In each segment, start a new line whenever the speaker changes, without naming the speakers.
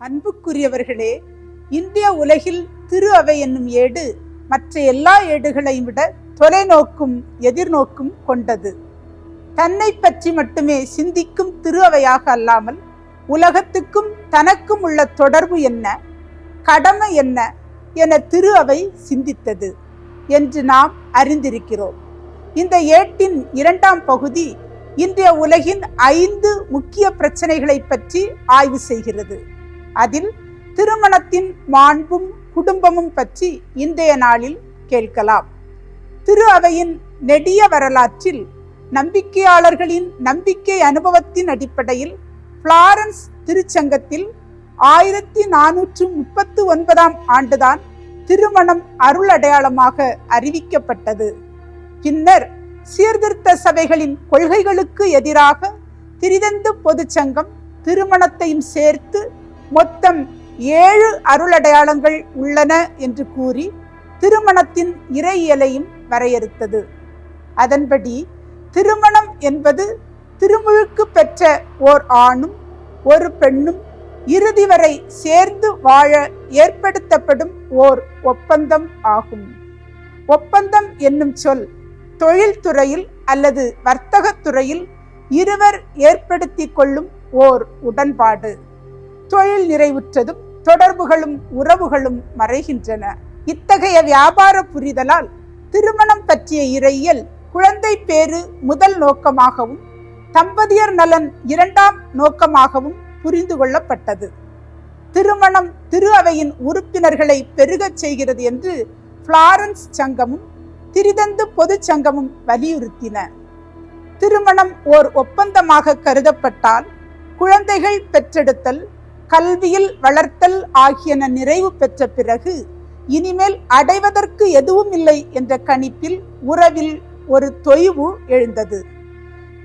அன்புக்குரியவர்களே இந்திய உலகில் திரு அவை என்னும் ஏடு மற்ற எல்லா ஏடுகளையும் விட தொலைநோக்கும் எதிர்நோக்கும் கொண்டது. தன்னை பற்றி மட்டுமே சிந்திக்கும் திரு அவையாக அல்லாமல் உலகத்துக்கும் தனக்கும் உள்ள தொடர்பு என்ன கடமை என்ன என திரு அவை சிந்தித்தது என்று நாம் அறிந்திருக்கிறோம். இந்த ஏட்டின் இரண்டாம் பகுதி இன்றைய உலகின் ஐந்து முக்கிய பிரச்சனைகளை பற்றி ஆய்வு செய்கிறது. அதில் திருமணத்தின் மாண்பும் குடும்பமும் பற்றி இன்றைய நாளில் கேட்கலாம். திரு அவையின் நெடிய வரலாற்றில் நம்பிக்கையாளர்களின் நம்பிக்கை அனுபவத்தின் அடிப்படையில் பிளாரன்ஸ் திருச்சங்கத்தில் ஆயிரத்தி நானூற்று முப்பத்து ஒன்பதாம் ஆண்டுதான் திருமணம் அருள் அடையாளமாக அறிவிக்கப்பட்டது. பின்னர் சீர்திருத்த சபைகளின் கொள்கைகளுக்கு எதிராக திரிதந்து பொதுச்சங்கம் திருமணத்தையும் சேர்த்து மொத்தம் ஏழு அருளடையாளங்கள் உள்ளன என்று கூறி திருமணத்தின் இறையியலையும் வரையறுத்தது. அதன்படி திருமணம் என்பது திருமுழுக்கு பெற்ற ஓர் ஆணும் ஒரு பெண்ணும் இறுதி வரை சேர்ந்து வாழ ஏற்படுத்தப்படும் ஓர் ஒப்பந்தம் ஆகும். ஒப்பந்தம் என்னும் சொல் தொழில்துறையில் அல்லது வர்த்தகத் துறையில் இருவர் ஏற்படுத்திக் கொள்ளும் ஓர் உடன்பாடு. தொழில் நிறைவுற்றதும் தொடர்புகளும் உறவுகளும் மறைகின்றன. இத்தகைய வியாபார புரிதலால் திருமணம் பற்றிய இறையியல் குழந்தை பேறு முதல் நோக்கமாகவும் தம்பதியர் நலன் இரண்டாம் நோக்கமாகவும் புரிந்து கொள்ளப்பட்டது. திருமணம் திரு அவையின் உறுப்பினர்களை பெருகச் செய்கிறது என்று பிளாரன்ஸ் சங்கமும் திரிதந்து பொதுச் சங்கமும் வலியுறுத்தின. திருமணம் ஓர் ஒப்பந்தமாக கருதப்பட்டால் குழந்தைகள் பெற்றெடுத்தல் கல்வியில் வளர்த்தல் ஆகியன நிறைவு பெற்ற பிறகு இனிமேல் அடைவதற்கு எதுவும் இல்லை என்ற கணிப்பில் உறவில் ஒரு தொய்வு எழுந்தது.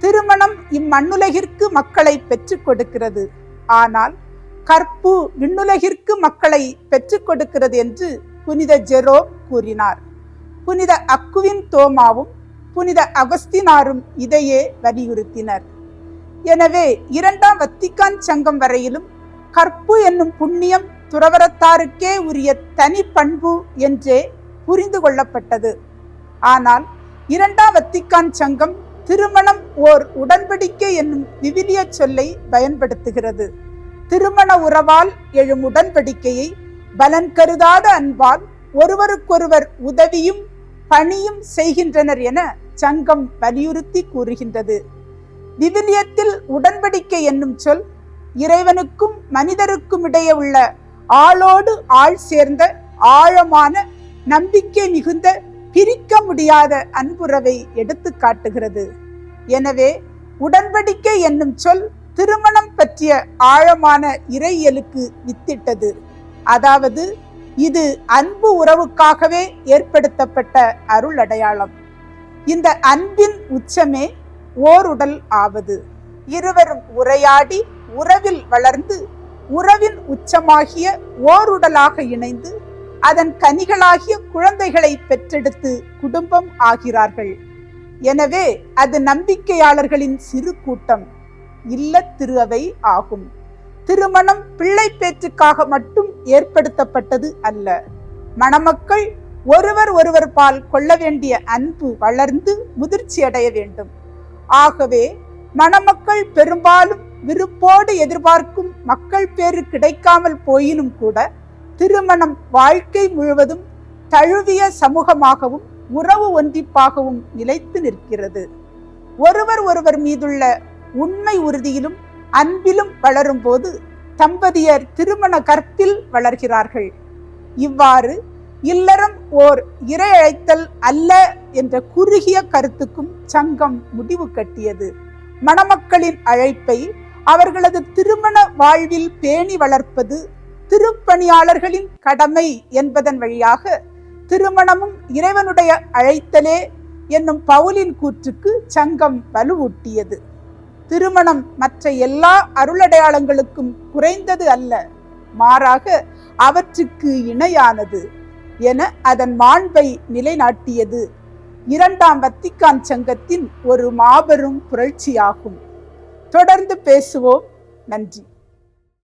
திருமணம் இம்மண்ணுலகிற்கு மக்களை பெற்றுக் கொடுக்கிறது. ஆனால் கற்பு விண்ணுலகிற்கு மக்களை பெற்றுக் கொடுக்கிறது என்று புனித ஜெரோ கூறினார். புனித அக்குவின் தோமாவும் புனித அகஸ்தினாரும் இதையே வலியுறுத்தினர். எனவே இரண்டாம் வத்திக்கான் சங்கம் வரையிலும் கற்பு என்னும் புண்ணியம் துறவரத்தாருக்கே உரிய தனி பண்பு என்றே புரிந்து கொள்ளப்பட்டது. ஆனால் இரண்டாம் வத்திக்கான் சங்கம் திருமணம் ஓர் உடன்படிக்கை என்னும் விவிலிய சொல்லை பயன்படுத்துகிறது. திருமண உறவால் எழும் உடன்படிக்கையை பலன் கருதாத அன்பால் ஒருவருக்கொருவர் உதவியும் பணியும் செய்கின்றனர் என சங்கம் வலியுறுத்தி கூறுகின்றது. விவிலியத்தில் உடன்படிக்கை என்னும் சொல் இறைவனுக்கும் மனிதருக்கும் இடையே உள்ள ஆளோடு ஆள் சேர்ந்த ஆழமான நம்பிக்கை மிகுந்த பிரிக்க முடியாத அன்புறவை எடுத்து காட்டுகிறது. எனவே உடன்படிக்கை என்னும் சொல் திருமணம் பற்றிய ஆழமான இறையியலுக்கு வித்திட்டது. அதாவது இது அன்பு உறவுக்காகவே ஏற்படுத்தப்பட்ட அருள் அடையாளம். இந்த அன்பின் உச்சமே ஓருடல் ஆவது. இருவரும் உரையாடி உறவில் வளர்ந்து உறவின் உச்சமாகிய ஓருடலாக இணைந்து அதன் கனிகளாகிய குழந்தைகளை பெற்றெடுத்து குடும்பம் ஆகிறார்கள். எனவே அது நம்பிக்கையாளர்களின் சிறு கூட்டம் இல்ல திருவை ஆகும். திருமணம் பிள்ளை பேச்சுக்காக மட்டும் ஏற்படுத்தப்பட்டது அல்ல. மணமக்கள் ஒருவர் ஒருவர் பால் கொள்ள வேண்டிய அன்பு வளர்ந்து முதிர்ச்சி அடைய வேண்டும். ஆகவே மணமக்கள் பெரும்பாலும் விருப்போடு எதிர்பார்க்கும் மக்கள் பேறு கிடைக்காமல் போயினும் கூட திருமணம் வாழ்க்கை முழுவதும் தழுவிய சமூகமாகவும் உறவு ஒன்றிப்பாகவும் நிலைத்து நிற்கிறது. ஒருவர் ஒருவர் மீதுள்ள உண்மை உறுதியிலும் அன்பிலும் வளரும் போது தம்பதியர் திருமண கற்பில் வளர்கிறார்கள். இவ்வாறு இல்லறம் ஓர் இரையழைத்தல் அல்ல என்ற குறுகிய கருத்துக்கும் சங்கம் முடிவு கட்டியது. மணமக்களின் அழைப்பை அவர்களது திருமண வாழ்வில் பேணி வளர்ப்பது திருப்பணியாளர்களின் கடமை என்பதன் வழியாக திருமணமும் இறைவனுடைய அழைத்தலே என்னும் பவுலின் கூற்றுக்கு சங்கம் வலுவூட்டியது. திருமணம் மற்ற எல்லா அருளடையாளங்களுக்கும் குறைந்தது அல்ல மாறாக அவற்றுக்கு இணையானது என அதன் மாண்பை நிலைநாட்டியது. இரண்டாம் வத்திக்கான் சங்கத்தின் ஒரு மாபெரும் புரட்சியாகும். தொடர்ந்து பேசுவோம். நன்றி.